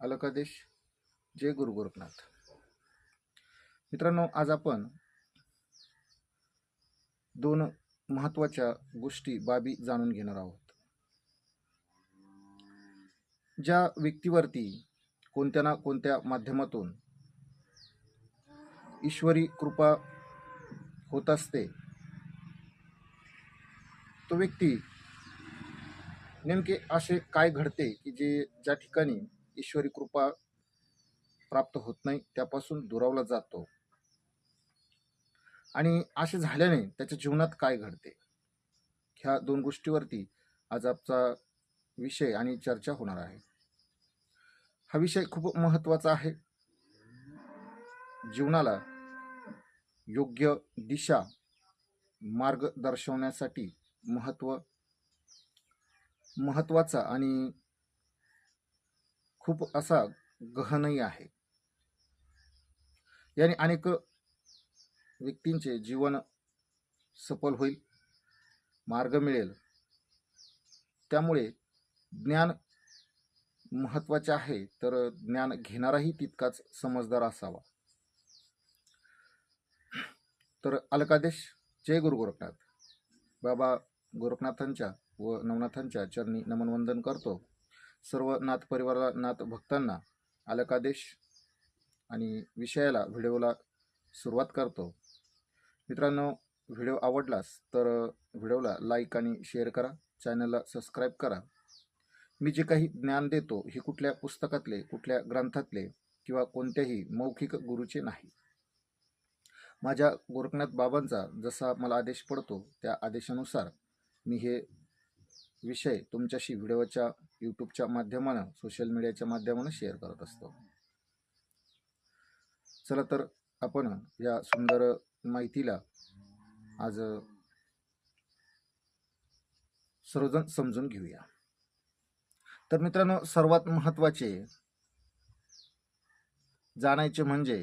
अलकादेश जय गुरु गोरखनाथ. मित्रांनो आज आपण दोन महत्त्वाच्या गोष्टी बाबी जाणून घेणार आहोत. ज्या व्यक्तीवरती कोणत्या ना कोणत्या माध्यमातून ईश्वरी कृपा होत असते तो व्यक्ती नेमके असे काय घडते की जे ज्या ठिकाणी ईश्वरी कृपा प्राप्त होत नाही त्यापासून दुरावला जातो. आणि असे झाल्याने त्याच्या जीवनात काय घडते? ह्या दोन गोष्टीवरती आज आपचा विषय आणि चर्चा होणार आहे. हा विषय खूप महत्त्वाचा आहे. जीवनाला योग्य दिशा मार्ग दर्शवण्यासाठी महत्त्व महत्त्वाचा आणि खूप असा गहनही आहे. याने अनेक व्यक्तींचे जीवन सफल होईल मार्ग मिळेल. त्यामुळे ज्ञान महत्त्वाचे आहे तर ज्ञान घेणाराही तितकाच समजदार असावा. तर अलकादेश जय गुरु गोरखनाथ. बाबा गोरखनाथांच्या व नवनाथांच्या चरणी नमनवंदन करतो. सर्व नाथ परिवाराला नाथ भक्तांना अलकादेश आणि विषयाला व्हिडिओला सुरुवात करतो. मित्रांनो व्हिडिओ आवडलास तर व्हिडिओला लाईक आणि शेअर करा. चॅनलला सबस्क्राईब करा. मी जे काही ज्ञान देतो हे कुठल्या पुस्तकातले कुठल्या ग्रंथातले किंवा कोणत्याही मौखिक गुरुचे नाही. माझ्या गोरखनाथ बाबांचा जसा मला आदेश पडतो त्या आदेशानुसार मी हे विषय तुमच्याशी व्हिडिओच्या यूट्यूबच्या माध्यमानं सोशल मीडियाच्या माध्यमानं शेअर करत असतो. चला तर आपण या सुंदर माहितीला आज सर्वजण समजून घेऊया. तर मित्रांनो सर्वात महत्त्वाचे जाणायचे म्हणजे